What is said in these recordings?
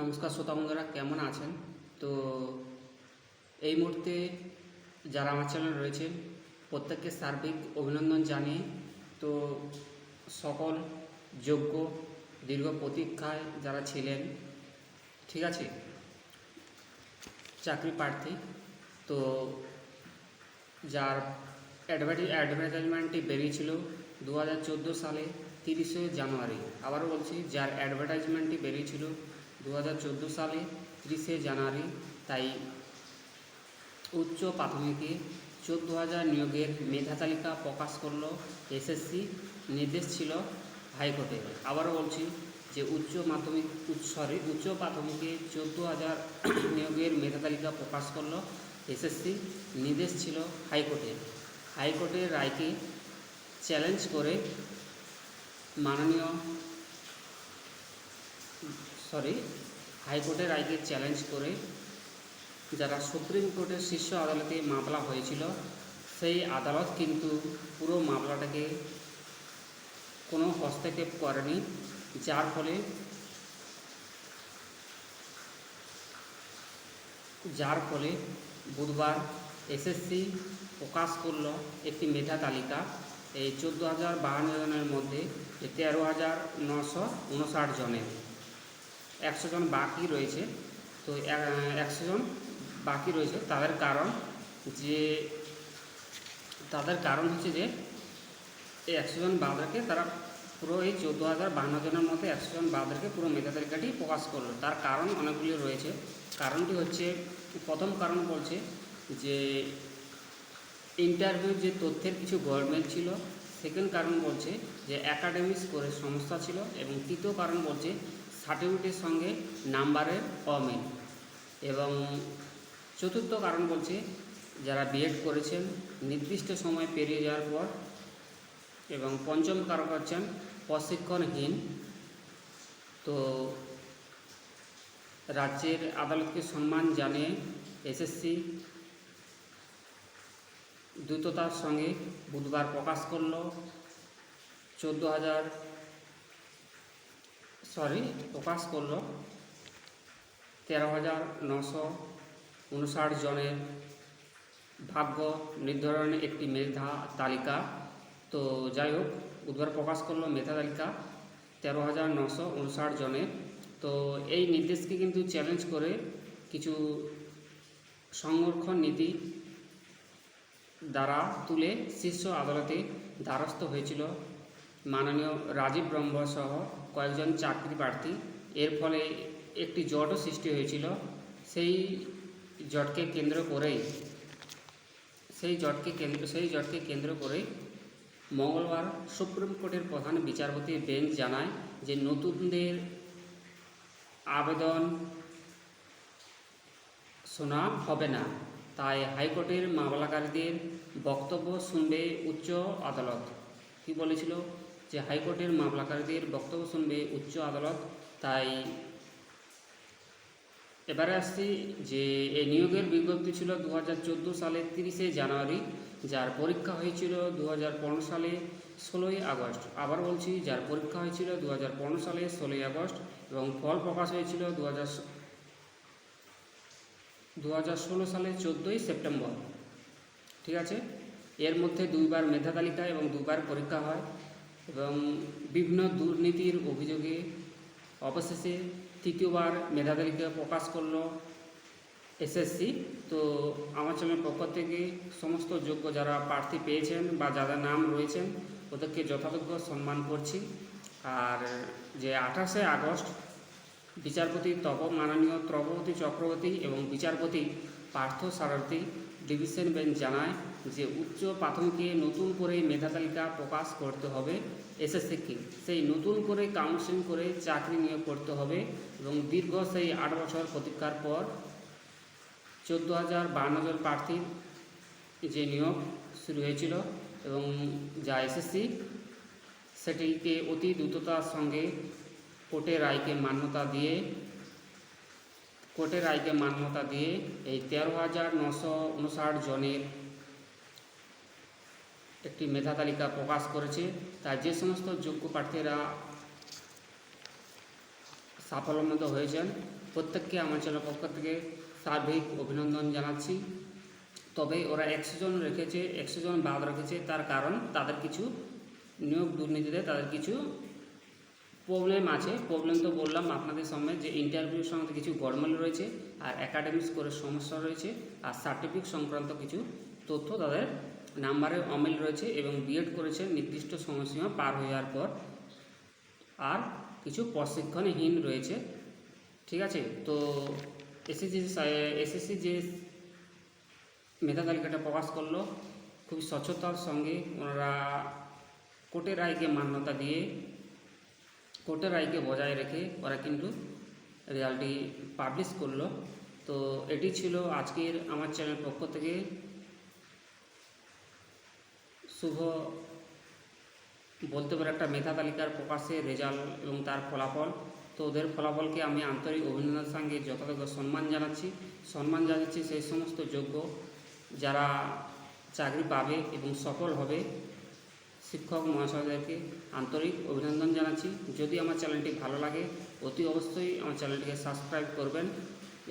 নমস্কার শ্রোতা বন্ধুরা, কেমন আছেন? তো এই মুহূর্তে যারা আমার চ্যানেল রয়েছে প্রত্যেককে সার্বিক অভিনন্দন জানিয়ে তো সকল যোগ্য দীর্ঘ প্রতীক্ষায় যারা ছিলেন, ঠিক আছে? চাকরি প্রার্থী, তো যার অ্যাডভার্টি অ্যাডভার্টাইজমেন্টটি বেরিয়েছিল দু হাজার চোদ্দ সালে তিরিশে জানুয়ারি। আবারও বলছি, যার অ্যাডভার্টাইজমেন্টটি বেরিয়েছিল দু হাজার চোদ্দ সালে তিরিশে জানুয়ারি, তাই উচ্চ প্রাথমিকে চোদ্দ হাজার নিয়োগের মেধা তালিকা প্রকাশ করল এসএসসি নির্দেশ ছিল হাইকোর্টে। আবারও বলছি যে উচ্চ মাধ্যমিক সরি উচ্চ প্রাথমিকে চোদ্দ হাজার নিয়োগের মেধা তালিকা প্রকাশ করল এসএসসি নির্দেশ ছিল হাইকোর্টে। হাইকোর্টের রায়কে চ্যালেঞ্জ করে মাননীয় সরি, হাইকোর্টের রায়কে চ্যালেঞ্জ করে যারা সুপ্রিম কোর্টের শীর্ষ আদালতে মামলা হয়েছিল, সেই আদালত কিন্তু পুরো মামলাটাকে কোনো হস্তক্ষেপ করেনি, যার ফলে যার ফলে বুধবার এসএসসি প্রকাশ করল একটি মেধা তালিকা। এই চোদ্দ হাজার বাহান্ন জনের মধ্যে তেরো হাজার নশো উনষাট জনের। একশো জন বাকি রয়েছে। তো একশো জন বাকি রয়েছে। তাদের কারণ যে, তাদের কারণ হচ্ছে যে, এই একশো জন বাদরকে তারা পুরো এই চোদ্দ হাজার বাহান্ন জনের মধ্যে একশো জন বাদরকে পুরো মেধা তালিকাটি প্রকাশ করল। তার কারণ অনেকগুলি রয়েছে। কারণটি হচ্ছে, প্রথম কারণ বলছে যে ইন্টারভিউ যে তথ্যের কিছু গভর্নমেন্ট ছিল। সেকেন্ড কারণ বলছে যে অ্যাকাডেমিক স্কোরের সমস্যা ছিল। এবং তৃতীয় কারণ বলছে সার্টিফিকেটের সঙ্গে নাম্বারের অমিল। এবং চতুর্থ কারণ বলছে, যারা বিএড করেছেন, নির্দিষ্ট সময় পেরিয়ে যাওয়ার পর, এবং পঞ্চম কারণ হচ্ছেন প্রশিক্ষণহীন। তো রাজ্যের আদালতকে সম্মান জানিয়ে এসএসসি দ্রুততার সঙ্গে বুধবার প্রকাশ করল। চোদ্দ হাজার সরি, প্রকাশ করল। তেরো হাজার নশো উনষাট জনের ভাগ্য নির্ধারণের একটি মেধা তালিকা। তো যাই হোক, বুধবার প্রকাশ করল মেধা তালিকা, তেরো হাজার নশো উনষাট জনের তো এই নির্দেশকে কিন্তু চ্যালেঞ্জ করে কিছু সংরক্ষণ নীতি দ্বারা তুলে শীর্ষ আদালতে দ্বারস্থ হয়েছিল। মাননীয় রাজীব ব্রহ্ম সহ কয়েকজন চাকরি প্রার্থী। এর ফলে একটি জটও সৃষ্টি হয়েছিল। সেই জটকে কেন্দ্র করেই, সেই জটকে কেন্দ্র, সেই জটকে কেন্দ্র করেই মঙ্গলবার সুপ্রিম কোর্টের প্রধান বিচারপতি বেঞ্চ জানায় যে নতুনদের আবেদন শোনা হবে না। তাই হাইকোর্টের মামলাকারীদের বক্তব্য শুনবে উচ্চ আদালত। কি বলেছিল? যে হাইকোর্টের মামলাকারীদের বক্তব্য শুনবে উচ্চ আদালত, তাই এবারে আসছি যে এই নিয়োগের বিজ্ঞপ্তি ছিল দু হাজার চোদ্দ সালের তিরিশে জানুয়ারি, যার পরীক্ষা হয়েছিল দু হাজার পনেরো সালে ষোলোই আগস্ট। আবার বলছি, যার পরীক্ষা হয়েছিল দু হাজার পনেরো সালে ষোলোই আগস্ট এবং ফল প্রকাশ হয়েছিল দু হাজার দু হাজার ষোলো সালে চোদ্দোই সেপ্টেম্বর। ঠিক আছে? এর মধ্যে দুইবার মেধা তালিকা এবং দুবার পরীক্ষা হয়। এবং বিভিন্ন দুর্নীতির অভিযোগে অবশেষে তৃতীয়বার মেধা তালিকা প্রকাশ করল এসএসসি তো আমার চ্যানেল পক্ষ থেকে সমস্ত যোগ্য যারা প্রার্থী পেয়েছেন বা যাদের নাম রয়েছেন, ওদেরকে যথাযোগ্য সম্মান করছি। আর যে আঠাশে আগস্ট বিচারপতি তপ মাননীয় ত্রবতী চক্রবর্তী এবং বিচারপতি পার্থ সারথী ডিভিশন বেঞ্চ জানায় যে উচ্চ প্রাথমিকে নতুন করে মেধা তালিকা প্রকাশ করতে হবে। এসএসসিকে সেই নতুন করে কাউন্সিলিং করে চাকরি নিয়োগ করতে হবে এবং দীর্ঘ সেই আট বছর প্রতীক্ষার পর চোদ্দ হাজার বান্ন জন প্রার্থীর যে নিয়োগ শুরু হয়েছিল এবং যা এসএসসি, সেটিকে অতি দ্রুততার সঙ্গে কোর্টের রায়কে মান্যতা দিয়ে, কোর্টের রায়কে মান্যতা দিয়ে এই তেরো হাজার নশো উনষাট জনের একটি মেধা তালিকা প্রকাশ করেছে। তাই যে সমস্ত যোগ্য প্রার্থীরা সাফল্যমণ্ড হয়েছেন, প্রত্যেককে আমার চ্যানেল পক্ষ থেকে সার্বিক অভিনন্দন জানাচ্ছি। তবে ওরা একশো জন রেখেছে, একশো জন বাদ রেখেছে, তার কারণ তাদের কিছু নিয়োগ দুর্নীতিতে তাদের কিছু প্রবলেম আছে। প্রবলেম তো বললাম আপনাদের সামনে যে ইন্টারভিউর সঙ্গে কিছু গড়মেল রয়েছে, আর একাডেমিক করে সমস্যা রয়েছে, আর সার্টিফিকেট সংক্রান্ত কিছু তথ্য তাদের নাম্বারে অমিল রয়েছে এবং বিএড করেছে নির্দিষ্ট সময়সীমা পার হয়ে যাওয়ার পর। আর কিছু প্রশিক্ষণহীন রয়েছে। ঠিক আছে? তো এসএসসি এসএসসি যে মেধা তালিকাটা প্রকাশ করল খুব স্বচ্ছতার সঙ্গে ওনারা কোর্টের রায়কে মান্যতা দিয়ে কোর্টের রায়কে বজায় রেখে ওরা কিন্তু রেজাল্টটি পাবলিশ করল। তো এটি ছিল আজকের আমার চ্যানেল পক্ষ থেকে। শুভ বলতে পারে একটা মেধা তালিকার প্রকাশে রেজাল্ট এবং তার ফলাফল। তো ওদের ফলাফলকে আমি আন্তরিক অভিনন্দনের সঙ্গে যথাযথ সম্মান জানাচ্ছি। সম্মান জানাচ্ছি সেই সমস্ত যোগ্য যারা চাকরি পাবে এবং সফল হবে। শিক্ষক মহাশয়দেরকে আন্তরিক অভিনন্দন জানাচ্ছি। যদি আমার চ্যানেলটি ভালো লাগে, অতি অবশ্যই আমার চ্যানেলটিকে সাবস্ক্রাইব করবেন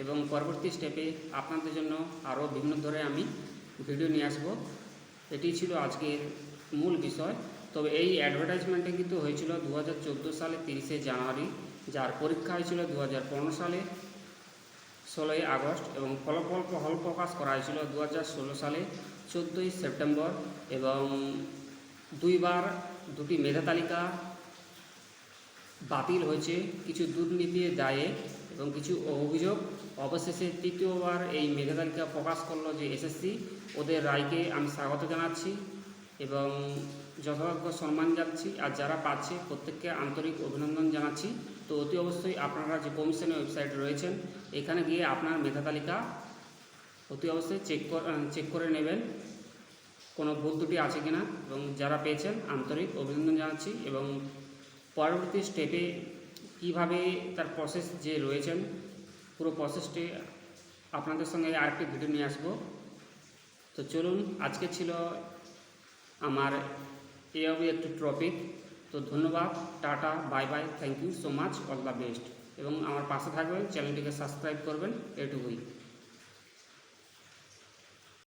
এবং পরবর্তী স্টেপে আপনাদের জন্য আরও বিভিন্ন ধরে আমি ভিডিও নিয়ে আসব। এটি ছিল আজকের মূল বিষয়। তবে এই অ্যাডভার্টাইজমেন্টে কিন্তু হয়েছিল দু হাজার চোদ্দ সালে তিরিশে জানুয়ারি, যার পরীক্ষা হয়েছিল দু হাজার পনেরো সালে, ষোলোই আগস্ট, এবং ফলাফল হল প্রকাশ করা হয়েছিল দু হাজার ষোলো সালে, চোদ্দোই সেপ্টেম্বর, এবং দুইবার দুটি মেধা তালিকা বাতিল হয়েছে। কিছু দুর্নীতির দায়ে এবং কিছু অভিযোগ অবশেষে তৃতীয়বার এই মেধা তালিকা প্রকাশ করল যে এসএসসি ওদের রায়কে আমি স্বাগত জানাচ্ছি এবং যথাযথ সম্মান যাচ্ছি আর যারা পাচ্ছে, প্রত্যেককে আন্তরিক অভিনন্দন জানাচ্ছি। তো অতি অবশ্যই আপনারা যে কমিশনের ওয়েবসাইটে রয়েছেন, এখানে গিয়ে আপনার মেধা তালিকা অতি অবশ্যই চেক চেক করে নেবেন। কোনো ভুল ত্রুটি আছে কিনা? এবং যারা পেয়েছেন, আন্তরিক অভিনন্দন জানাচ্ছি। এবং পরবর্তী স্টেপে কীভাবে তার প্রসেস যে রয়েছেন পুরো প্রসেসটি আপনাদের সঙ্গে আরেকটি ভিডিও নিয়ে আসব। তো চলুন, আজকে ছিল আমার এভাবে একটি টপিক তো ধন্যবাদ, tata bye bye thank you so much all the best এবং আমার পাশে থাকবেন চ্যানেলটিকে সাবস্ক্রাইব করবেন, এটুকুই।